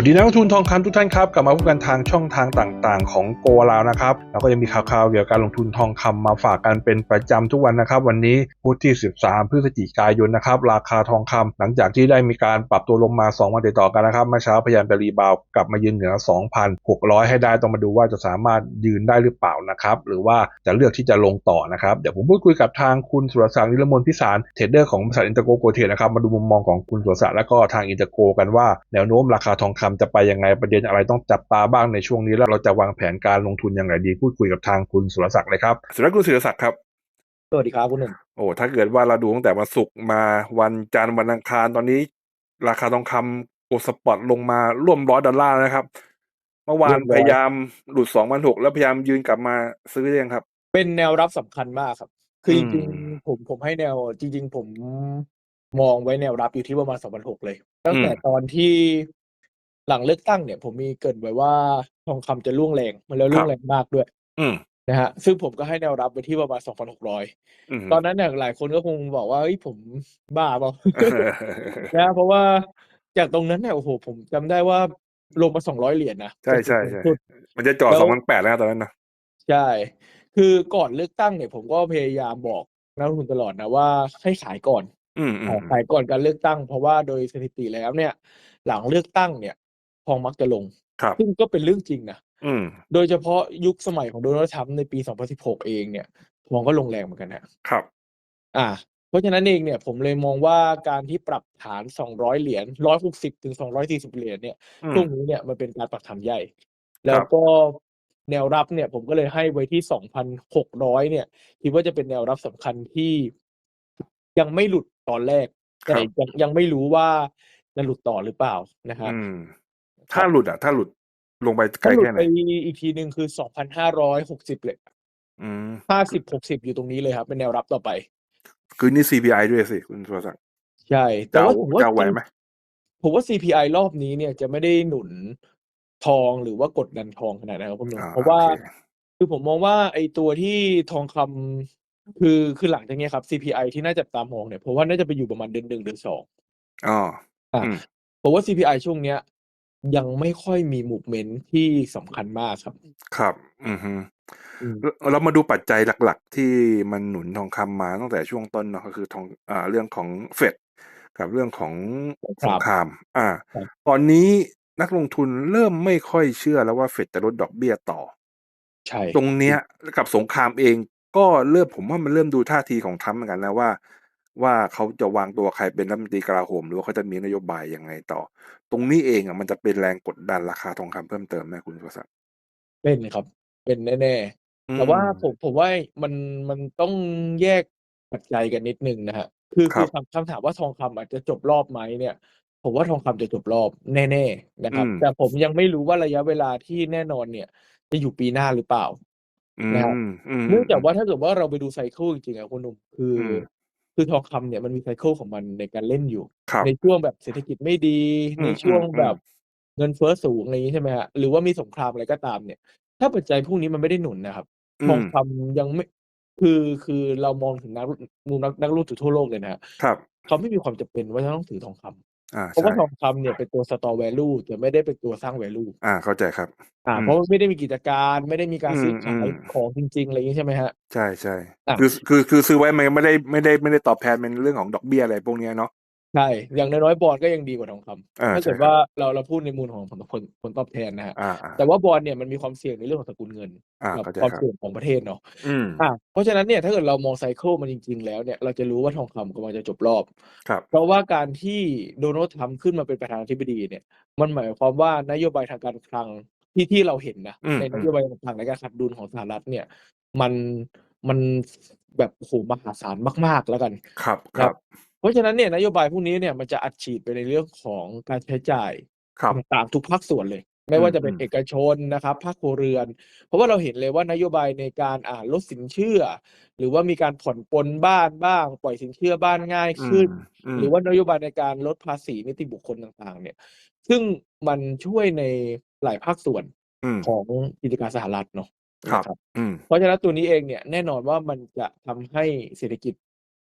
วัสดีนักลงทุนทองคำทุกท่านครับกลับมาพบกันทางช่องทางต่างๆ ของโกลาวนะครับแล้วก็ยังมีข่าวๆเกี่ยวกับการลงทุนทองคำมาฝากกันเป็นประจำทุกวันนะครับ วันนี้พุธที่ 13 พฤศจิกายนนะครับราคาทองคำหลังจากที่ได้มีการปรับตัวลงมา 2 วันติดต่อกันนะครับเมื่อเช้าพยายามไปรีบาวกลับมายืนเหนือ 2,600 ให้ได้ต้องมาดูว่าจะสามารถยืนได้หรือเปล่านะครับหรือว่าจะเลือกที่จะลงต่อนะครับเดี๋ยวผมพูดคุยกับทางคุณสุรศักดิ์นิรมนพิสารเทรดเดอร์ของบริษัทอินเตอร์โกโกเทนะครับมาดูมุมมองของคุณสุรศักดิ์และก็ทางอินเตอร์โกกันว่าแนวโน้มราคาทองคำจะไปยังไงประเด็นอะไรต้องจับตาบ้างในช่วงนี้แล้วเราจะวางแผนการลงทุนอย่างไรดีพูดคุยกับทางคุณสุรศักดิ์เลยครับสวัสดีคุณสุรศักดิ์ครับสวัสดีครับคุณหนึ่งโอ้ถ้าเกิดว่าเราดูตั้งแต่วันศุกร์มาวันจันทร์วันอังคารตอนนี้ ราคาทองคำโอสปอตลงมาร่วมร้อยดอลลาร์แล้วนะครับ เมื่อวานพยายามหลุดสองพันหกแล้วพยายามยืนกลับมาซื้อได้ยังครับ เป็นแนวรับสำคัญมากครับ คือจอืริงมๆผมผมให้แนวจริง ๆ ผมมองไว้แนวรับอยู่ที่ประมาณสองพันหกเลย ตั้งแต่อืมตอนที่ หลังเลือกตั้งเนี่ย ผมมีเกรินไว้ว่าทองคำจะร่วงแรงมันแล้วร่วงแรงมากด้วย อืมนะฮะซึ่งผมก็ให้แนวรับไว้ที่ประมาณสองพันหกร้อยอืมตอนนั้นเนี่ยหลายคนก็คงบอกว่าเฮ้ยผมบ้าเปล่านะเพราะว่าจากตรงนั้นเนี่ยโอ้โหผมจำได้ว่าลงมาสองร้อยเหรียญนะใช่ใช่เป็นใช่จุดสูงสุดมันจะจอดแล้วสองพันแปดแล้วตอนนั้นนะใช่ คือก่อนเลือกตั้งเนี่ยผมก็พยายามบอกนักลงทุนตลอดนะว่าให้ขายก่อนอืมอืมขายขายก่อนการเลือกตั้ง เพราะว่าโดยสถิติแล้วเนี่ย หลังเลือกตั้งเนี่ย ทองมักจะลง ครับ ซึ่งก็เป็นเรื่องจริงนะ อืม โดยเฉพาะยุคสมัยของโดนัลด์ทรัมป์ในปี 2016 เองเนี่ยทองก็ลงแรงเหมือนกันนะครับ อ่า เพราะฉะนั้นเองเนี่ยผมเลยมองว่าการที่ปรับฐาน 200 เหรียญ 160 ถึง 240 เหรียญเนี่ยอืม ช่วงนี้เนี่ยมันเป็นการปรับฐานใหญ่คแล้รัวบก็แนวรับเนี่ยผมก็เลยให้ไว้ที่ 2,600 เนี่ยคิดว่าจะเป็นแนวรับสำคัญที่ยังไม่หลุดตอนแรก คแต่รับ ยังยังไม่รู้ว่าจะหลุดต่อหรือเปล่านะฮะอืมค ถ้ารับหลุดอะ ถ้าหลุดลงไปไกลถ้าหลุดแค่ไหนไปอีกทีหนึ่งคือ2,560เลยอืม50 60อยู่ตรงนี้เลยครับ เป็นแนวรับต่อไป คือนี่ CPI ด้วยสิ คุณสุรศักดิ์ใช่ แต่จะเอาว่าผมว่าจะเอาไหวจริงไหมผมว่า CPI รอบนี้เนี่ยจะไม่ได้หนุนทองหรือว่ากดดันทองขนาดนั้นครับคุณหนุ่มอ่าเพราะโอว่าเคคือผมมองว่าไอ้ตัวที่ทองคำคือคือหลังจากเนี้ยครับ CPI ที่น่าจับตามองเนี่ยผมว่าน่าจะไปอยู่ประมาณเดือนหนึ่งเดือนสองอ๋ออ่าอืมผมว่า CPI ช่วงเนี้ย ยังไม่ค่อยมีมูฟเมนต์ที่สำคัญมากครับ ครับ อือฮึอืมเราเรามาดูปัจจัยหลัก ๆ ที่มันหนุนทองคำมาตั้งแต่ช่วงต้นเนาะก็คือทองอ่าเรื่องของเฟดกับเรื่องของสงครามสงครามอ่าครับตอนนี้นักลงทุนเริ่มไม่ค่อยเชื่อแล้วว่าเฟดจะลดดอกเบี้ยต่อ ใช่ ตรงเนี้ยกับสงครามเองก็เริ่มผมว่ามันเริ่มดูท่าทีของทรัมป์เหมือนกันนะว่า ว่าเขาจะวางตัวใครเป็นรัฐมนตรีกลาโหม หรือว่าเขาจะมีนโยบายยังไงต่อ ตรงนี้เองอะมันจะเป็นแรงกดดันราคาทองคำเพิ่มเติมไหมคุณสุรศักดิ์เป็นครับ เป็นแน่อืๆแต่ว่ามผมผมว่ามันมันต้องแยกปัจจัยกันนิดนึงนะฮะคือครัคือบคำคำถามว่าทองคำอาจจะจบรอบไหมเนี่ย ผมว่าทองคำจะจบรอบแน่ๆนะคอืรับมแต่ผมยังไม่รู้ว่าระยะเวลาที่แน่นอนเนี่ย จะอยู่ปีหน้าหรือเปล่าอืนะครับมอืมเนื่องอืจากมว่าถ้าเกิดว่าเราไปดูไซเคิลจริงๆอะคุณหนุ่มคืออืม คือทองคำเนี่ยมันมีไซเคิลของมันในการเล่นอยู่ ครับ ในช่วงแบบเศรษฐกิจไม่ดี อืในมช่วงอืมแบบเงินเฟ้อสูงอะไรอย่างนี้ใช่ไหมฮะหรือว่ามีสงครามอะไรก็ตามเนี่ย ถ้าปัจจัยพวกนี้มันไม่ได้หนุนนะครับ อืทองมคำยังไม่คือคือเรามองถึงนักมุมนักนักลงทุนทั่วโลกเลยนะฮะครับ เขาไม่มีความจำเป็นว่าจะต้องถือทองคำอ่า เพราะใช่ว่าทองคำเนี่ยเป็นตัวสตอ value แต่ไม่ได้เป็นตัวสร้าง value อ่าเข้าใจครับ อ่าอืเพมราะว่าไม่ได้มีกิจการไม่ได้มีการอืซื้มออืขายมของจริง ๆ อะไรอย่างนี้ใช่ไหมฮะ ใช่ใช่อะคือคือคือซื้อไว้มันไม่ได้ไม่ได้ไม่ได้ตอบแทนเป็นเรื่องของดอกเบี้ยอะไรพวกเนี้ยเนาะ ใช่ อย่างน้อยๆบอลก็ยังดีกว่าทองคำอ่าถ้าใช่เกิดครัว่าบเราเราพูดในมูลของผลผลผลตอบแทนนะฮะ อ่าอ่าแต่ว่าบอลเนี่ยมันมีความเสี่ยงในเรื่องของสกุลเงินอ่ากับเข้าใจความครับ เสี่ยงของประเทศเนาะอืม อ่าเพราะฉะนั้นเนี่ยถ้าเกิดเรามองไซเคิลมันจริง ๆ แล้วเนี่ยเราจะรู้ว่าทองคำกำลังจะจบรอบ ครับ เพราะว่าการที่โดนัลด์ทรัมป์ขึ้นมาเป็นประธานาธิบดีเนี่ย มันหมายความว่านโยบายทางการคลังที่ที่เราเห็นนะ อืมในอืนมโยบายทางในการขัดดุลของสหรัฐเนี่ย มันมันแบบโอ้โหมหาศาลมาก ๆ แล้วกัน ครับคครัรับ บ เพราะฉะนั้นเนี่ยนโยบายพวกนี้เนี่ยมันจะอัดฉีดไปในเรื่องของการใช้จ่ายครับต่างๆทุกภาคส่วนเลย ไม่อืมว่าจะเป็นอืมเอกชนนะครับภาคครัวเรือน เพราะว่าเราเห็นเลยว่านโยบายในการอ่าลดสินเชื่อ หรือว่ามีการผ่อนปลนบ้านบ้าง ปล่อยสินเชื่อบ้านง่ายอืขึ้มนอืหมรือว่านโยบายในการลดภาษีนิติบุคคลต่างๆ เนี่ย ซึ่งมันช่วยในหลายภาคส่วนอืมของกิจการสหรัฐเนาะครับ นะครับอืม เพราะฉะนั้นตัวนี้เองเนี่ยแน่นอนว่ามันจะทำให้เศรษฐกิจ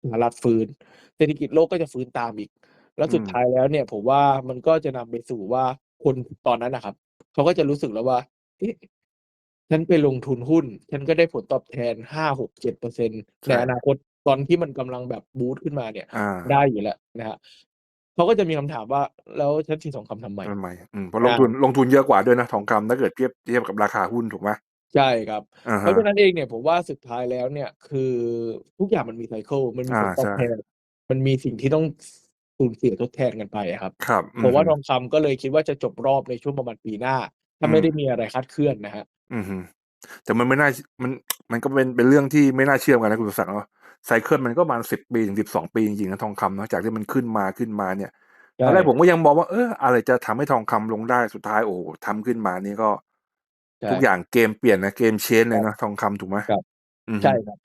สหรัฐฟื้น เศรษฐกิจโลกก็จะฟื้นตามอีก แล้วอืสุดมท้ายแล้วเนี่ย ผมว่ามันก็จะนำไปสู่ว่าคนตอนนั้นน่ะครับเขาก็จะรู้สึกแล้วว่าเอ๊ะฉันไปลงทุนหุ้น ฉันก็ได้ผลตอบแทน5-6-7%ใชในอ่นาคตตอนที่มันกำลังแบบบูสต์ขึ้นมาเนี่ยอาได้อยู่แล้วนะครับเขาก็จะมีคำถามว่าแล้วฉันถือทองคำทำไม?ทำไม?อืมเพราะลองทุนาลงทุนเยอะกว่าด้วยนะทองคำถ้าเกิดเทียบเทียบกับราคาหุ้นถูกไหม? ใช่ครับ อะฮเพราะฉะะนั้นเองเนี่ยผมว่าสุดท้ายแล้วเนี่ย คือทุกอย่างมันมีไซเกิล มันมีอาผลตใอชบแทน่มันมีสิ่งที่ต้องสสูญเสียทดแทนกันไปอะครับ ครับอือฮผมว่าทึองคำก็เลยคิดว่าจะจบรอบในช่วงประมาณปีหน้า ถ้อืาไม่ได้ม มีอะไรคลาดเคลื่อนนะครับ อือฮึ แต่มันไม่น่า ช มัน มันก็เป็น เป็นเรื่องที่ไม่น่าเชื่อเหมือนกันนะคุณสุรศักดิ์เนาะ ไซเกิลมันก็ประมาณ 10 ปีถึง 12 ปีจริง ๆ นะทองคำเนาะ จากที่มันขึ้นมา ขึ้นมาเนี่ย ใชตอนแรกผ่ มก็ยังมองว่า เออ อะไรจะทำให้ทองคำลงได้ สุดท้าย โอ้โฮ ทำขึ้นมานี่ก็ใช่ ทุกอย่างเกมเปลี่ยนนะเกม change เครลยับนะทองคำถูกไหม?ครับอือใชฮึ่ครับ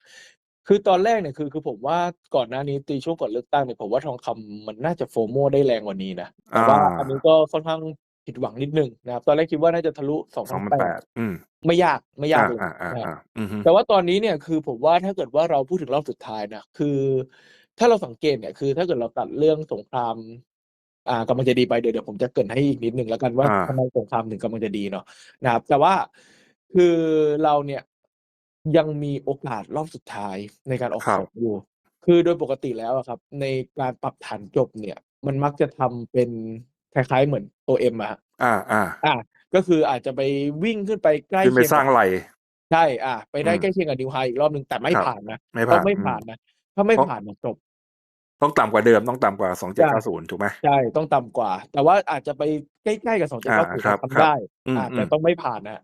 คือตอนแรกเนี่ยคือคือผมว่าก่อนหน้านี้ตีช่วงก่อนเลือกตั้งเนี่ยผมว่าทองคำมันน่าจะ FOMO ได้แรงกว่านี้นะแอต่ว่าอันนี้าก็ค่อนข้างผิดหวังนิดหนึ่งนะครับตอนแรกคิดว่าน่าจะทะลุ2,800 2,800อืมไม่ยากไม่ยอากาเลยนะครับๆๆๆอือฮึแต่ว่าตอนนี้เนี่ยคือผมว่าถ้าเกิดว่าเราพูดถึงรอบสุดท้ายนะคือ ถ้าเราสังเกตเนี่ยคือ ถ้าเกิดเราตัดเรื่องสงคราม อ่ากำลังจะดีไปเดี๋ยวเดี๋ยวผมจะเกริ่นให้อีกนิดหนึ่งแล้วกันว่าอทำไามสงครามถึงกำลังจะดีเนาะนะครับแต่ว่าคือเราเนี่ยยังมีโอกาสรอบสุดท้ายในการออกครขับองอยู่ คือโดยปกติแล้วอะครับ ในการปรับฐานจบเนี่ย มันมักจะทำเป็นคล้ายๆเหมือนตัว M อะครับอาๆอาก็คืออาจจะไปวิ่งขึ้นไปใกล้ขึ้นเไคปียงกสร้าับ งไหล่ใช่อาไปอืมได้ใกล้เคียงกับ New High อีกรอบหนึ่งแต่ไม่ครับ ผ่านนะ ไม่ผต้อ่งานไม่อืมผ่านนะ ถ้าไม่ต้องผ่านน่ะจบ ต้องต่ำกว่าเดิมต้องต่ำกว่าใช่2790ถูกไหม?ใช่ต้องต่ำกว่า แต่ว่าอาจจะไปใกล้ๆกับอา2790ครอะทำไัดบ้ๆอือาแต่มๆต้องไม่ผ่านนะครับ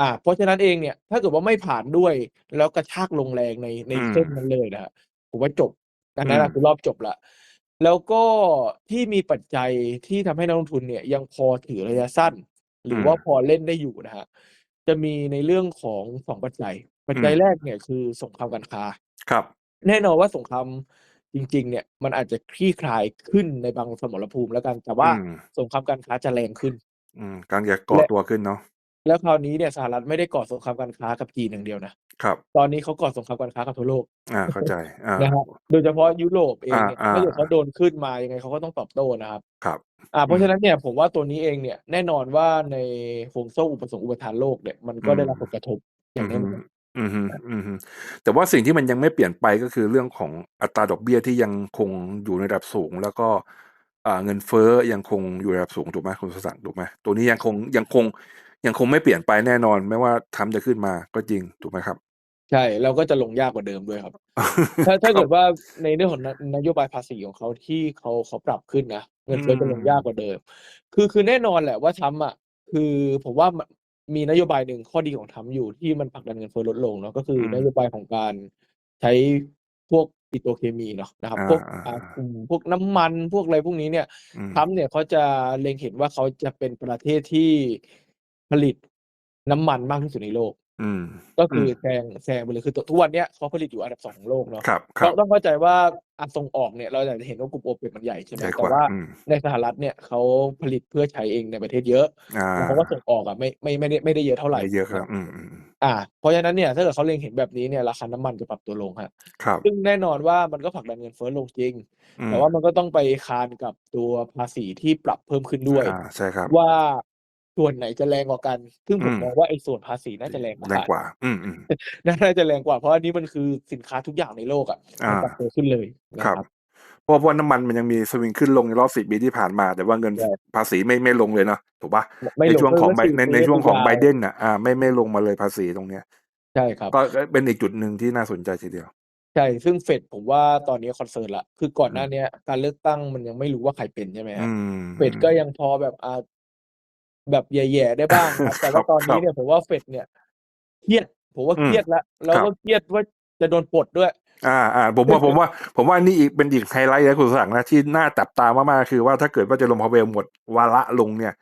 อาเพราะฉะนั้นเองเนี่ย ถ้าเกิดว่าไม่ผ่านด้วย แล้วกระชากลงแรงในในอืเส้นนั้นมเลยนะครับผมว่าจบอันอืนั้นอะคือมรอบจบแล้วแล้วก็ที่มีปัจจัยที่ทำให้นักลงทุนเนี่ย ยังพอถือระยะสั้นหอรืือว่ามพอเล่นได้อยู่นะครับจะมีในเรื่องของ2ปัจจัย ปัจอืมจัยแรกเนี่ยคือสงครามการค้าครับ แน่นอนว่าสงคราม จริง ๆ เนี่ยมันอาจจะคลี่คลายขึ้นในบางสมรภูมิแล้วกัน แต่วอ่าืม สงครามการค้าจะแรงขึ้น อืมกำลังจะก่แอละ ตัวขึ้นเนาะ แล้วคราวนี้เนี่ยสหรัฐไม่ได้ก่อสงครามการค้ากับจีนอย่างเดียวนะ ครับ ตอนนี้เขาก่อสงครามการค้ากับทั่วโลกอาเข้าใจอานะครับ โดยเฉพาะยุโรปเอองเนี่ยาถ้าเกิดเขาๆโดนขึ้นมายังไงเขาก็ต้องตอบโต้นะครับ ครับ อ่าเอพืราะฉะมนั้นเนี่ยผมว่าตัวนี้เองเนี่ยแน่นอนว่าในห่วงโซ่อุปสงค์อุปทานโลกเนี่ยมันอก็ืได้ม รับผลกระทบออย่ืางอฮึแน่นอน อือฮึครับอือฮึแต่ว่าสิ่งที่มันยังไม่เปลี่ยนไปก็คือเรื่องของอัตราดอกเบี้ยที่ยังคงอยู่ในระดับสูง แล้วก็อ่าเงินเฟ้อยังคงอยู่ในระดับสูงถูกไหมคุณสุรศักดิ์ถูกไหม?ตัวนี้ยังคงยังคงยังคงไม่เปลี่ยนไปแน่นอน ไม่ว่า Trump จะขึ้นมาก็จริงถูกไหมครับ?ใช่แล้วก็จะลงยากกว่าเดิมด้วยครับ ถ้าถ้าคเรกัิบดว่าในเรื่องของนนโยบายภาษีของเขาที่เขาเขาปรับขึ้นนะเองืินเฟ้อจะลงยากมกว่าเดิม คือคือแน่นอนแหละว่า Trump อะคือผมว่า มมีนโยบายหนึ่งข้อดีของ Trump อยู่ที่มันผลักดันเงินเฟ้อลดลงเนาะก็คืออืมนโยบายของการใช้พวกปิโตรเคมีเนาะนะครัอบาพวกอ่ากๆๆลุ่มพวกน้ำมันพวกอะไรพวกนี้เนี่ยอืม Trump เนี่ยเขาจะเล็งเห็นว่าเขาจะเป็นประเทศที่ผลิตน้ำมันมากที่สุดในโลก อืม ก็คืออืมแซงแซงไปเลยคือตทุกวันเนี้ยเขาผลิตอยู่อันดับ2ของโลกเนาะครับคตร้ัองบต้องเข้าใจว่าอะส่งออกเนี่ยเราอยากจะเห็นว่ากลุ่ม OPEC มันใหญ่ใช่ไหใมหญ่แตก่ว่าว่าอืมในสหรัฐเนี่ยเขาผลิตเพื่อใช้เองในประเทศเยอะอแล้วเขาก็ส่างออกอะไม่ไม่ไม่ได้ไม่ได้เยอะเท่าไรไม่เยอะคนรัะบอืมๆๆอาเพราะฉะนั้นเนี่ยถ้าเกิดเขาเล็งเห็นแบบนี้เนี่ยราคาน้ำมันจะปรับตัวลงครับครับซึ่งแน่นอนว่ามันก็ผลักดันเงินเฟ้อลงจริงอืแต่ว่ามมันก็ต้องไปคานกับตัวภาษีที่ปรับเพิ่มขึ้นด้วยอาใช่ครับว่า ส่วนไหนจะแรงกว่ากัน ซึ่งอืมผมมองว่าไอ้ส่วนภาษีน่าจะแรงกว่าแรงกว่า อืมๆน่าจะแรงกว่า เพราะอันนี้มันคือสินค้าทุกอย่างในโลกอะอมันาปรับตัวขึ้นเลยนคะรับครับเพราะเพราะว่าน้ำมันมันยังมีสวิงขึ้นลงในรอบ10ปีที่ผ่านมา แต่ว่าเงินใชฟ่ภาษีไม่ไม่ลงเลยเนาะถูกเปล่า?มไม่ลงในช่วงของก็ไบ4ในปีในช่วงยของาไบวเดนน่ะอาไม่ๆไอมื่มลงมาเลยภาษีตรงเนี้ยใช่ครับก็ก็เป็นอีกจุดหนึ่งที่น่าสนใจทีเดียวใช่ซึ่ง Fed ผมว่าตอนนี้ concern แล้วคือก่อนอหน้าืมเนี้ยการเลือกตั้งมันยังไม่รู้ว่าใครเป็นใช่ไหมอืครับ Fed มก็ๆยังพอแบบอ่า แบบแหย่ๆได้บ้างครับแต่ครว่าตอนนีั้บๆเนี่ยผมว่า Fed เนี่ยเครียดผมว่าอืมเครียดแล้วแล้ครับวก็เครียดว่าจะโดนปลดด้วยอาๆผมว่าผมว่า ผมว่านี่อีกเป็นอีกไฮไลต์นะคุณสุรศักดิ์นะที่น่าจับตามากๆคือว่าถ้าเกิดว่า Jerome Powell หมดวาระลงเนี่ย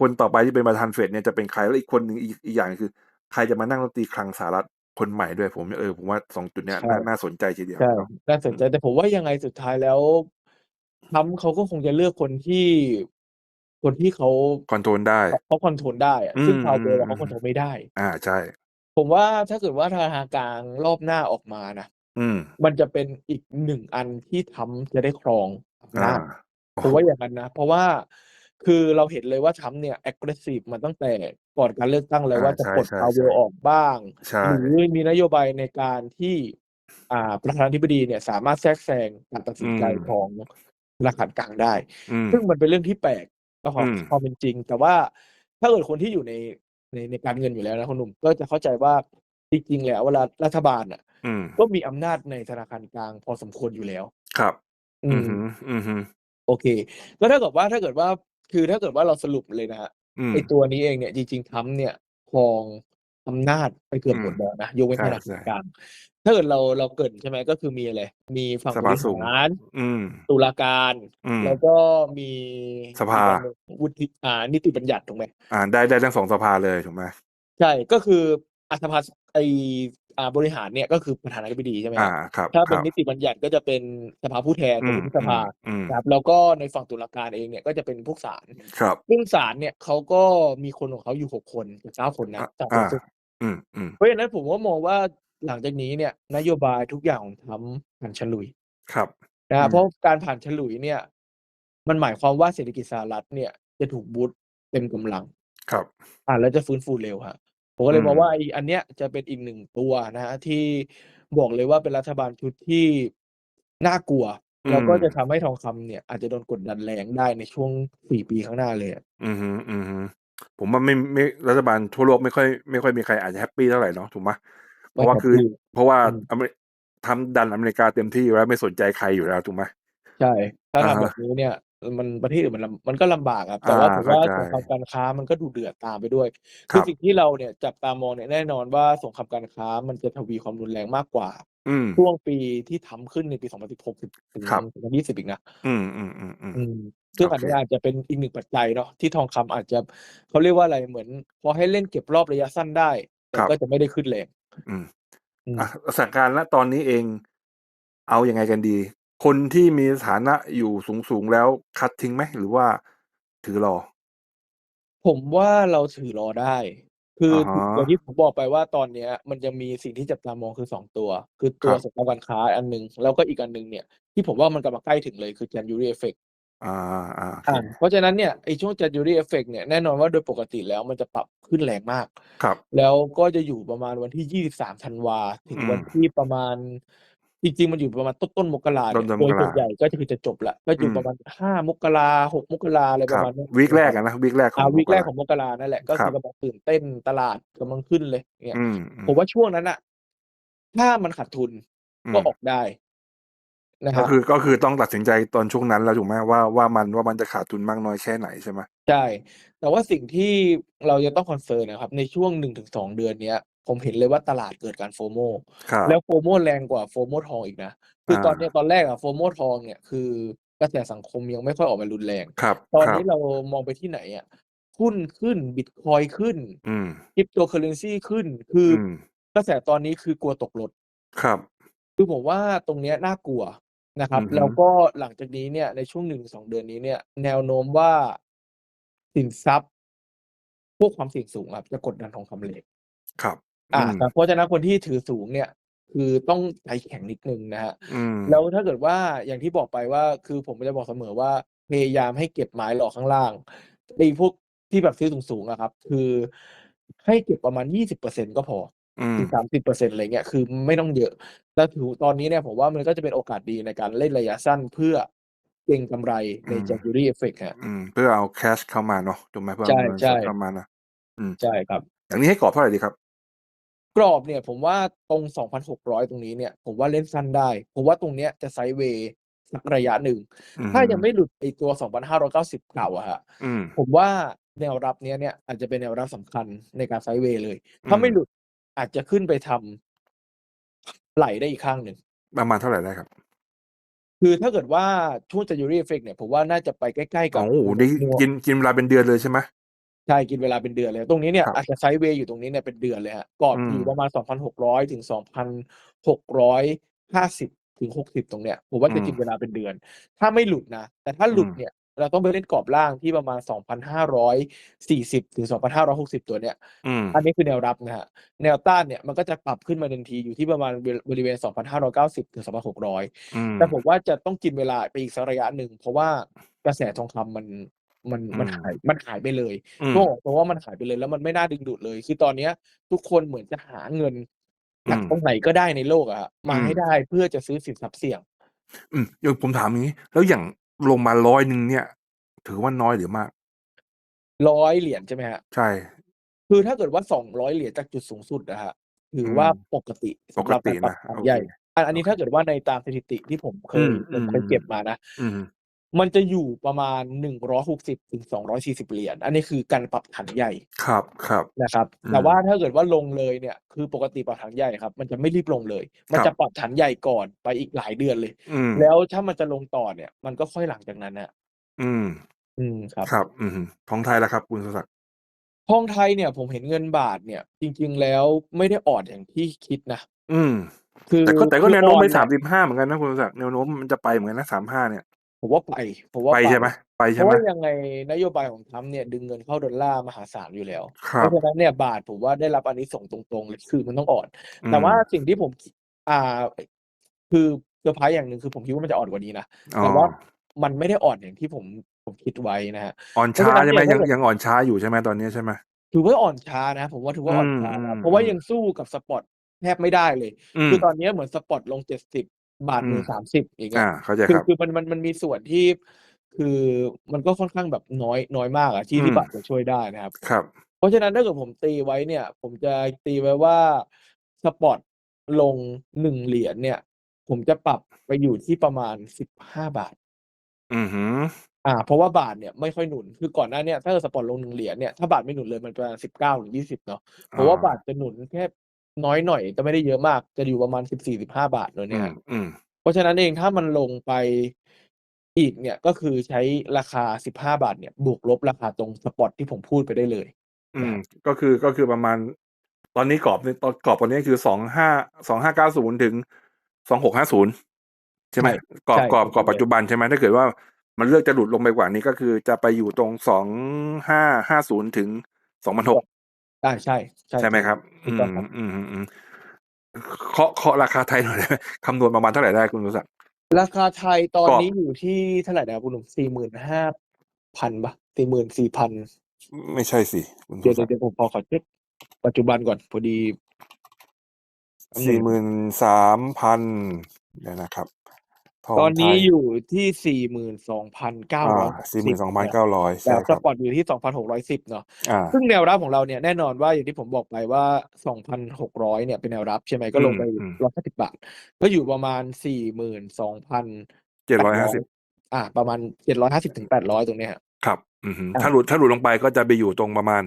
คนต่อไปที่เป็นประธาน Fed เนี่ยจะเป็นใคร?แล้วอีกคนหนึ่งอีกอีกอย่างหนึ่งคือ ใครจะมานั่งรัฐมนตรีคลังสหรัฐคนใหม่ด้วยผมเออผมว่า2จุดเนี้ใยช่น่าน่าสนใจทีเดียใชว่เนาะอน่าสนืใจมแต่ผมว่ายังไงสุดท้ายแล้ว Trump เขาก็คงจะเลือกคนที่ คนที่เขาคอนโทรลได้ขเขาคอนโทรลได้อะอืซึ่ง Powell อะเขามคอนโทรลไม่ได้ๆๆอาใช่ ผมว่าถ้าเกิดว่าธนาคารกลางรอบหน้าออกมานะอืม มันจะเป็นอีก1อันที่ Trump จะได้ครองออำานาจโอ้โฮผมว่าอย่างงั้นนะ เพราะว่าคือเราเห็นเลยว่า Trump เนี่ย aggressive มาตั้งแต่ก่อนการเลือกตั้งแล้วอาว่าจะใช่ปลด Powell ๆๆออกบ้างใช่หรือมีนโยบายในการที่อ่าประธานาธิบดีเนี่ยสามารถแทรกแซงการตัดสิอืนใจมของธนาคารกลางได้อืมซึ่งมันเป็นเรื่องที่แปลก ต่อควาอืมมความเป็นจริง แต่ว่าถ้าเกิดคนที่อยู่ในในในการเงินอยู่แล้วนะคุณหนุ่มก็จะเข้าใจว่าจริงๆแล้วเวลารัฐบาลน่ะอืมก็มีอำนาจในธนาคารกลางพอสมควรอยู่แล้ว ครับ อือือมฮึอือฮึโอเค ก็เท่ากับว่าถ้าเกิดว่าคือถ้าเกิดว่าเราสรุปเลยนะครับอืมไอ้ตัวนี้เองเนี่ยจริงๆ Trump เนี่ยครองอำนาจไปเกือือบหมมดแล้วนะยกเว้นใชธนาคาร่กลาง ถ้าเกิดเราเราเกริ่นใช่ไหมก็คือมีอะไร มีฝั่งๆสบภาริสูงหารอืมตุลาการอืมแล้วก็มีสภาอีกอันหนึ่งวุฒิอ่านิติบัญญัติถูกไหม?อ่าได้ได้ทั้ง2สภาเลยถูกไหม?ใช่ก็คืออ่าสภาไอ้อ่าบริหารเนี่ยก็คือประธานาธิบดีใช่ไหมอาครับครับถ้าคเป็รนับนิติบัญญัติก็จะเป็นสภาผู้แทนอืกับมวุฒิสภาอืมนะครับแล้วก็ในฝั่งตุลาการเองเนี่ยก็จะเป็นพวกศาลครับซึ่งศาลเนี่ยเขาก็มีคนของเขาอยู่6คนหรือ9คนนะอศาลอาสูงสุดอืมๆเพราะฉะนั้นผมก็มองว่า หลังจากนี้เนี่ยนโยบายทุกอย่างของ Trump ผ่านฉลุยครับนะอืครับเพราะมการผ่านฉลุยเนี่ย มันหมายความว่าเศรษฐกิจสหรัฐเนี่ยจะถูกบูสต์เต็มกำลัง ครับ อ่าแล้วจะฟื้นฟูเร็วครับผมก็อืเลยมองว่ามไอ้อันเนี้ยจะเป็นอีก1ตัวนะครับที่บอกเลยว่าเป็นรัฐบาลชุดที่น่ากลัว อืแล้วก็จะมทำให้ทองคำเนี่ย อาจจะโดนกดดันแรงได้ในช่วง4ปีข้างหน้าเลยอะอือฮึๆผมว่าไม่ไม่รัฐบาลทั่วโลกไม่ค่อยไม่ค่อยมีใครอาจจะแฮปปีเท่าไรเนาะถูกไหม? เพไม่ราะว่าแฮปคือปีเพราะว่าอืมอเมริ Trump ดันอเมริกาเต็มที่อยู่แล้วไม่สนใจใครอยู่แล้วถูกไหม?ใช่ถ้าอะทำแบฮะบนี้เนี่ยเออมันประเทศอื่นมันลำมันก็ลำบากครับอาแต่ว่าผมเข้าว่าใจสงครามการค้ามันก็ดุเดือดตามไปด้วยคคืรอับสิ่งที่เราเนี่ยจับตามองเนี่ยแน่นอนว่าสงครามการค้ามันจะทวีความรุนแรงมากกว่าอืมช่วงปีที่ Trump ขึ้นในปี2016ถึงถึงครับ2020อีกนะอืมๆอืมๆซึ่งโออันเคนี้อาจจะเป็นอีก1ปัจจัยเนาะที่ทองคำอาจจะเขาเรียกว่าอะไรเหมือน พอให้เล่นเก็บรอบระยะสั้นได้แต่ครับก็จะไม่ได้ขึ้นแรง อืมอือะมสถานการณ์ณตอนนี้เอง เอายังไงกันดี?คนที่มีฐานะอยู่สูงๆแล้วคัตทิ้งไหม?หรือว่าถือรอ?ผมว่าเราถือรอได้ คืออะฮถอย่างะที่ผมบอกไปว่าตอนเนี้ย มันจะมีสิ่งที่จับตามองคือ2ตัว คือตคัวรับสงครามการค้าอันหนึ่งแล้วก็อีกอันหนึ่งเนี่ย ที่ผมว่ามันกำลังใกล้ถึงเลยคือ January effect อาๆๆโออเคาเพราะฉะนั้นเนี่ยไอ้ช่วง January effect เนี่ยแน่นอนว่าโดยปกติแล้วมันจะปรับขึ้นแรงมาก ครับ แล้วก็จะอยู่ประมาณวันที่ 23 ธันวาถึงอืวันมที่ประมาณ จริงๆ มันอยู่ประมาณต้นๆมกราต้เนี่ยนๆโดมยกส่ราวนใหญ่ก็คือจะจบแล้วก็อืมอยู่ประมาณ 5 มกรา6มกราอะไรคประรับมาณเนี้ยวีกนะแรคกรับอะนะวีกแรกขอาองวีมกกแรรกาของมกรานั่นแหละก็ครคัืบอกำลังตื่นเต้นตลาดกำลังขึ้นเลยเงี้ยอืมผมว่าช่วงนั้นน่ะถ้ามันขาดทุนอืก็มออกได้ นะคก็รับคือก็คือต้องตัดสินใจตอนช่วงนั้นแล้วถูกไหม?ว่าว่ามันว่ามันจะขาดทุนมากน้อยแค่ไหนใช่ไหม?ใช่แต่ว่าสิ่งที่เราจะต้อง concern อะครับ ในช่วง1-2เดือนเนี้ย ผมเห็นเลยว่าตลาดเกิดการ FOMO ครัแล้วบ FOMO แรงกว่า FOMO ทองอีกนะคืออตอนเนี้ยาตอนแรกอะ FOMO ทองเนี่ยคือกระแสสังคมยังไม่ค่อยออกมารุนแรงครับตอนครนัี้บเรามองไปที่ไหนอะหุ้นขึ้นบิตคอยน์ขึ้นอืม Cryptocurrency ขึ้น คืออืมกระแสตอนนี้คือกลัวตกรถครับคือผมว่าตรงเนี้ยน่ากลัว นะครอัืบอฮึ แล้วก็หลังจากนี้เนี่ยในช่วง 1-2 เดือนนี้เนี่ย แนวโน้มว่าสินทรัพย์ พวกความเสี่ยงสูงอะจะกดดันทองคำแรงครับ ออืามแต่เพราะฉะนั้นคนที่ถือสูงเนี่ย คือต้องใจแข็งนิดหนึ่งนะครับ อืม แล้วถ้าเกิดว่า อย่างที่บอกไปว่า คือผมจะบอกเสมอว่า พยายามให้เก็บไม้รอข้างล่าง ไอ้พวกที่แบบซื้อสูง ๆ อะครับ คือให้เก็บประมาณ 20%ก็พอ อืถึงม30%อะไรเงี้ยคือไม่ต้องเยอะ แล้วถือตอนนี้เนี่ยผมว่ามันก็จะเป็นโอกาสดีในการเล่นระยะสั้นเพื่อเก็งกำไรอืในม January effect ครับอืมเพื่อเอาแคชเข้ามาเนาะถูกไหม?เพื่อใชเอาเงินส่ดเข้ามานะอืมๆใช่ครับ อย่างนี้ให้กรอบเท่าไรดีครับ?กรอบเนี่ย ผมว่าตรง 2,600 ตรงนี้เนี่ย ผมว่าเล่นสั้นได้ ผมว่าตรงเนี้ยจะไซด์เวย์สักระยะหนึ่งอือถ้าฮึยังไม่หลุดไอ้ตัว 2,590 เก่าอะครับอืมผมว่าแนวรับเนี้ยเนี่ยอาจจะเป็นแนวรับสำคัญในการไซด์เวย์เลยอืถ้าไม่มหลุด อาจจะขึ้นไปทำไหลได้อีกข้างหนึ่ง ประมาณเท่าไรได้ครับ?คือถ้าเกิดว่าช่วง January effect เนี่ยผมว่าน่าจะไปใกล้ๆกัโอ้บโฮนี่นัวกินกินเวลาเป็นเดือนเลยใช่ไหม?ใช่กินเวลาเป็นเดือนเลย ตรงนี้เนี่ยครับอาจจะไซด์เวย์อยู่ตรงนี้เนี่ยเป็นเดือนเลยครับกรออืบอยู่มประมาณ 2,600 ถึง 2,650 ถึง 60 ตรงเนี้ยผมว่าอืจะกินมเวลาเป็นเดือน ถ้าไม่หลุดนะ แต่ถ้าอืหลุดมเนี่ย เราต้องไปเล่นกรอบล่างที่ประมาณ 2,540 ถึง 2,560 ตัวเนี้ยอืมอันนี้คือแนวรับนะครับแนวต้านเนี่ยมันก็จะปรับขึ้นมาทันทีอยู่ที่ประมาณบบริเวณ 2,590 ถึง 2,600อืมแต่ผมว่าจะต้องกินเวลาไปอีกสักระยะหนึ่ง เพราะว่ากระแสทองคำมันมันอืมันมหายมันหายไปเลยอืมต้องบอกตรงว่ามันหายไปเลยแล้วมันไม่น่าดึงดูดเลย คือตอนเนี้ย ทุกคนเหมือนจะหาเงินอืจากมตรงไหนก็ได้ในโลกอะครับมาอืมให้ได้เพื่อจะซื้อสินทรัพย์เสี่ยง อืมอย่างผมถามอย่างนี้ แล้วอย่าง ลงมาร้อยหนึ่งเนี่ย ถือว่าน้อยหรือมาก ร้อยเหรียญใช่ไหมครับใช่ คือถ้าเกิดว่าสองร้อยเหรียญจากจุดสูงสุดอะครับถืออืมว่าปกติปสำกหรับติการปรับนะฐานโอใหเคญ่อันอันนี้โอเคถ้าเกิดว่าในตามสถิติที่ผมเคอืยมผอืมมเคอืยมเก็บมานะอื มมันจะอยู่ประมาณหนึ่งร้อยหกสิบถึงสองร้อยสี่สิบเหรียญอันนี้คือการปรับฐานใหญ่ครับครับนะครับอืแต่มว่าถ้าเกิดว่าลงเลยเนี่ยคือปกติปรับฐานใหญ่ครับ มันจะไม่รีบลงเลย มันครัจะบปรับฐานใหญ่ก่อนไปอีกหลายเดือนเลยอืมแล้วถ้ามันจะลงต่อเนี่ย มันก็ค่อยหลังจากนั้นนะอืม อืมครับครับ อืมท้องไทยแล้วครับ คุณสุศักดิ์ทองไทยเนี่ย ผมเห็นเงินบาทเนี่ย จริง ๆ แล้วไม่ได้อ่อนอย่างที่คิดนะอืมคือแต่ก็แต่ก็คือแนวโน้มอ่อไปนเนี่สายมสิบห้าเหมือนกันนะคุณสุศักดิ์แนวโน้มมันจะไปเหมือนกันนะสามห้าเนี่ย ผมว่าไปผมว่าไปใช่ไหมไปเพใช่ราะไหมว่ายังไงนโยบายของทรัมป์เนี่ยดึงเงินเข้าดอลลาร์มหาศาลอยู่แล้วคเพรับราะฉะนั้นเนี่ยบาทผมว่าได้รับอันนี้ส่งส์ตรงๆเลยคือมันต้องอ่อนอืแต่มว่าสิ่งที่ผมคิดอ่า คือเซอร์ไพรส์อย่างหนึ่งคือผมคิดว่ามันจะอ่อนกว่านี้นะอ๋อแต่ว่ามันไม่ได้อ่อนอย่างที่ผมผมคิดไว้นะฮะอ่อนเพราะช้าฉะนั้นใช่ไหมเนี่ยยังถ้าเกิดยังอ่อนช้าอยู่ใช่ไหมตอนนี้ใช่ไหมถือว่าอ่อนช้านะ ผมว่าถือว่าอือ่อนมช้าอืนะมเพราะว่าอืมยังสู้กับสปอตแทบไม่ได้เลยอืมคือตอนนี้เหมือนสปอตลงเจ็ดสิบ บาทอืหมนึ่งสามสิบอย่างเงี้อ่ายเข้าใจคืคอ รับ คือมัน มัน มันมีส่วนที่ คือมันก็ค่อนข้างแบบน้อย น้อยมากอะ ที่ อืที่มบาทจะช่วยได้นะครับ ครับ เพราะฉะนั้นถ้าเกิดผมตีไว้เนี่ย ผมจะตีไว้ว่า สปอตลงหนึ่งเหรียญเนี่ย ผมจะปรับไปอยู่ที่ประมาณสิบห้าบาท อือหืออ่าเพราะว่าบาทเนี่ยไม่ค่อยหนุน คือก่อนหน้าเนี้ย ถ้าเกิดสปอตลงหนึ่งเหรียญเนี่ย ถ้าบาทไม่หนุนเลยมันประมาณสิบเก้าถึงยี่สิบเนาะเพอ๋อราะว่าบาทจะหนุนแค่ น้อยหน่อยแต่ไม่ได้เยอะมาก จะอยู่ประมาณสิบสี่สิบห้าบาทเลยอืเนี่ยมฮะอืมเพราะฉะนั้นเองถ้ามันลงไปอีกเนี่ยก็คือใช้ราคาสิบห้าบาทเนี่ยบวกลบราคาตรงสปอตที่ผมพูดไปได้เลย อืนะมครับก็คือก็คือประมาณ ตอนนี้กรอบในตอนกรอบตอนนี้คือสองห้าสองห้าเก้าศูนย์ถึงสองหกห้าศูนย์ใช่ไหมใช่กรอบใช่กรอบผมกรอบคิดปัจจุบันใช่ไหมถ้าเกิดว่ามันเลือกจะหลุดลงไปกว่านี้ก็คือจะไปอยู่ตรงสองห้าห้าศูนย์ถึงสองพันหก อ่าใช่ใช่ใช่ไหมถูกครับถูอืกต้องมครับอืมอืมอืมเคาะเคาะราคาไทยหน่อยได้ไหมคำนวณประมาณเท่าไหร่ได้คุณสุศักดิ์ราคาไทยตอนกรอบนี้อยู่ที่เท่าไหร่นะครับคุณหนุ่มสี่หมื่นห้าพันปะสี่หมื่นสี่พันไม่ใช่สิคุณเดี๋สุยวศัเดี๋ยกวดิ์เดี๋ยวผมพอขอเช็คปัจจุบันก่อนพอดีแป๊บหสี่นึ่งหมื่นสามพันเดี๋ยวนะครับทอง ตอนไทนี้ยอยู่ที่สี่หมื่นสองพันเก้าอ่าร้อยสี่หสิมื่บนสองพันเนี่ยเก้าร้อยแต่ใช่สครับปอร์ตอยู่ที่สองพันหกร้อยสิบเนาะอ่าซึ่งแนวรับของเราเนี่ยแน่นอนว่าอย่างที่ผมบอกไปว่าสองพันหกร้อยเนี่ยเป็นแนวรับใช่ไหมก็ลงไปอืมร้อยห้าสิบบาท ก็อยู่ประมาณสี่หมื่นสองพันเจ็ดร้อยห้าสิบอ่า ประมาณเจ็ดร้อยห้าสิบถึงแปดร้อยตรงเนี้ยฮะครับอือหืออ่าถ้าหลุดถ้าหลุดลงไปก็จะไปอยู่ตรงประมาณ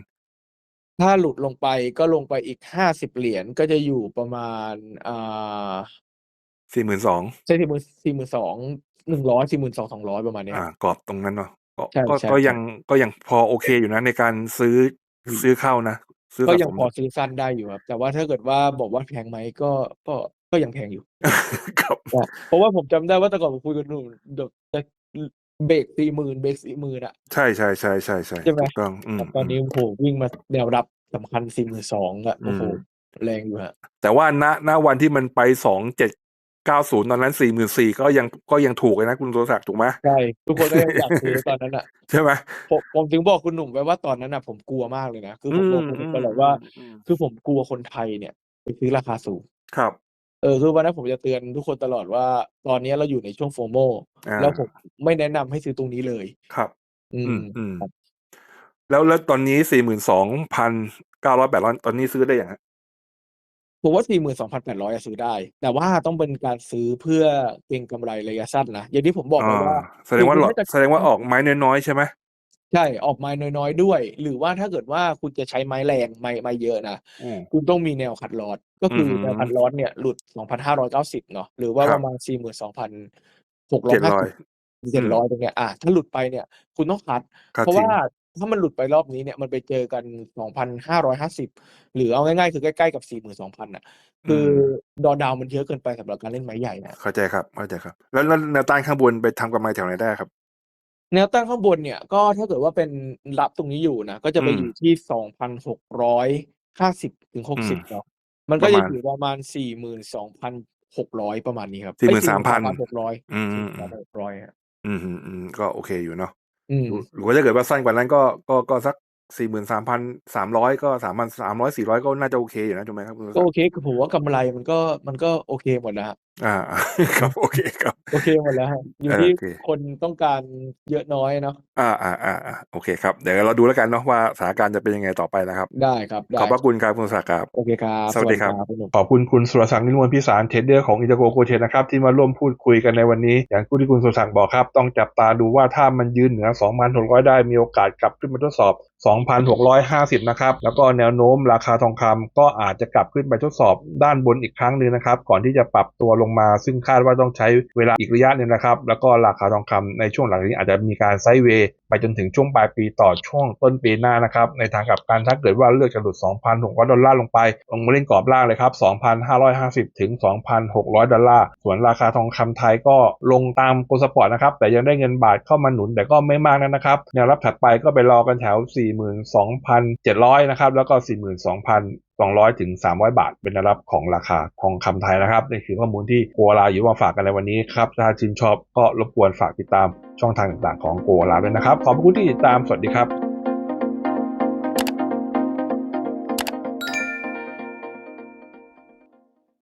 ถ้าหลุดลงไปก็ลงไปอีกห้าสิบเหรียญก็จะอยู่ประมาณอ่า สี่หมื่นสองใช่สี่หมื่นสี่หมื่นสองหนึ่งร้อยสี่หมื่นสองสองร้อยประมาณเนี้ยอ่ากรอบตรงนั้นเนาะก็ใช่ก็ใช่ก็ใช่ยังก็ยังพอโอเคอยู่นะในการซื้อซื้อเข้านะซื้อก็สะยัสงมพอซื้อสั้นได้อยู่ครับ แต่ว่าถ้าเกิดว่าบอกว่าแพงไหมก็ก็ก็ยังแพงอยู่ครับอะเพราะว่าผมจำได้ว่าแต่ก่อนผมคุยกับหนุ่มเดี๋ยวจะเบรกสี่หมื่นเบรกสี่หมื่นอะใช่ใช่ใช่ใช่ใช่ใช่ไหมถูกต้องอืมแต่ตอนนี้โอ้โหวิ่งมาแนวรับสำคัญสี่หมื่นสองอะโอ้โหอืมแรงอยู่ฮะแต่ว่าณณวันที่มันไปสองเจ็ด เก้าศูนย์ตอนนั้นสี่หมื่นสี่ก็ยังก็ยังถูกเลยนะคุณโทรศักดิ์ถูกไหมใช่ทุกคนก็ยังอยากซื้อตอนนั้นอะใช่ไหมผมผมถึงบอกคุณหนุ่มไปว่าตอนนั้นอะผมกลัวมากเลยนะคือผมบอกคุณหนุ่มตลอดว่าอืมคือผมกลัวคนไทยเนี่ยไปซื้อราคาสูงครับเออคือวันนั้นผมจะเตือนทุกคนตลอดว่า ตอนนี้เราอยู่ในช่วงโฟโมอ่าแล้วผมไม่แนะนำให้ซื้อตรงนี้เลยครับ อือืมมอืมครับแล้วแล้วตอนนี้สี่หมื่นสองพันเก้าร้อยแปดร้อยตอนนี้ซื้อได้อย่างไร ผมว่าสี่หมื่นสองพันแปดร้อยซื้อได้ แต่ว่าต้องเป็นการซื้อเพื่อเก็งกำไรระยะสั้นนะ อย่างที่ผมบอกไปว่า แสดงว่าคือหลอคุณถ้าจะแสดงว่าออกไม้น้อยๆใช่ไหมใช่ออกไม้น้อยๆด้วย หรือว่าถ้าเกิดว่าคุณจะใช้ไม้แรงไม้ไม้เยอะนะอืมคุณต้องมีแนวขัดลอด ก็คือออหือแนวขัดลอดเนี่ยหลุดสองพันห้าร้อยเก้าสิบเนาะหรือว่าครัปบระมาณสี่หมื่นสองพันหกร้อยเจ็ดห้าร้อยสิบเจ็ดร้อยตรงเนี้ยอะถ้าหลุดไปเนี่ย คุณต้องคัดค่าเพราะทิ้งว่า ถ้ามันหลุดไปรอบนี้เนี่ยมันไปเจอกันสองพันห้าร้อยห้าสิบหรือเอาง่ายๆ คือใกล้ๆกับสี่หมื่นสองพันอะ คือดอดาวมันเยอะเกินไปสำหรับการเล่นไม้ใหญ่นะเข้าใจครับเข้าใจครับ แล้วแล้วแนวต้านข้างบนไปทำกำไรแถวไหนได้ครับ แนวต้านข้างบนเนี่ยก็ถ้าเกิดว่าเป็นรับตรงนี้อยู่นะก็จะไปอืมอยู่ที่สองพันหกร้อยห้าสิบถึงหกอืสิบมเนาะมันก็ประจะมาณอยู่ประมาณสี่หมื่นสองพันหกร้อยประมาณนี้ครับ43,000หกร้อยอืมสี่อืมหมื่นหกร้อยอืมอืมอืมก็โอเคอยู่เนาะอืม หรือว่าถ้าเกิดว่าสั้นกว่านั้นก็ก็ก็สักสี่หมื่นสามพันสามร้อยก็สามพันสามร้อยสี่ร้อยก็น่าจะโอเคอยู่นะถูกไหมครับคุณก็โอเคคือผมว่ากำไรมันก็มันก็โอเคหมดแล้วฮะ อ่า ครับ โอเคครับ โอเคหมดแล้วฮะ อยู่เออที่โอเค คนต้องการเยอะน้อยเนาะ อ่าอ่าอ่าอ่าโอเคครับ เดี๋ยวเราดูแล้วกันเนาะว่าสถานการณ์จะเป็นยังไงต่อไปนะครับ ได้ครับได้ขอบพระคุณครับคุณศักดิ์ครับ โอเคครับสวัสดีครับคุณหนุ่ม ขอบคุณคุณสุรศักดิ์นิรมนพิสารเทรดเดอร์ของอินเตอร์โกโกเทนะครับที่มาร่วมพูดคุยกันในวันนี้ อย่างที่คุณสุรศักดิ์บอกครับ ต้องจับตาดูว่าถ้ามันยืนเหนือ 2,600 ได้มีโอกาสกลับขึ้นมาทดสอบ 2,650 นะครับ แล้วก็แนวโน้มราคาทองคำก็อาจจะกลับขึ้นไปทดสอบด้านบนอีกครั้งหนึ่งนะครับ ก่อนที่จะปรับตัวลงมา ซึ่งคาดว่าต้องใช้เวลาอีกระยะหนึงนะครับ แล้วก็ราคาทองคำในช่วงหลังนี้อาจจะมีการไซด์เวย์ไปจนถึงช่วงปลายปีต่อช่วงต้นปีหน้านะครับ ในทางกลับกันถ้าเกิดว่าเลือกจะหลุด 2,600 ดอลลาร์ลงไปลงมาเล่นกรอบล่างเลยครับ 2,550 ถึง 2,600 ดอลลาร์ ส่วนราคาทองคำไทยก็ลงตามโกลสปอร์ตนะครับ แต่ยังได้เงินบาทเข้ามาหนุนแต่ก็ไม่มากนักนะครับ แนวรับถัดไปก็ไปรอกันแถว 42,700 นะครับ แล้วก็ 42,000 200ถึง300 บาท เป็นแนวรับของราคาทองคำไทยนะครับนี่คือข้อมูลที่โกลาอยู่มาฝากกันในวันนี้ครับถ้าชื่นชอบก็รบกวนฝากติดตามช่องทางต่างๆของโกลาด้วยนะครับ ขอบคุณที่ติดตามสวัสดีครับ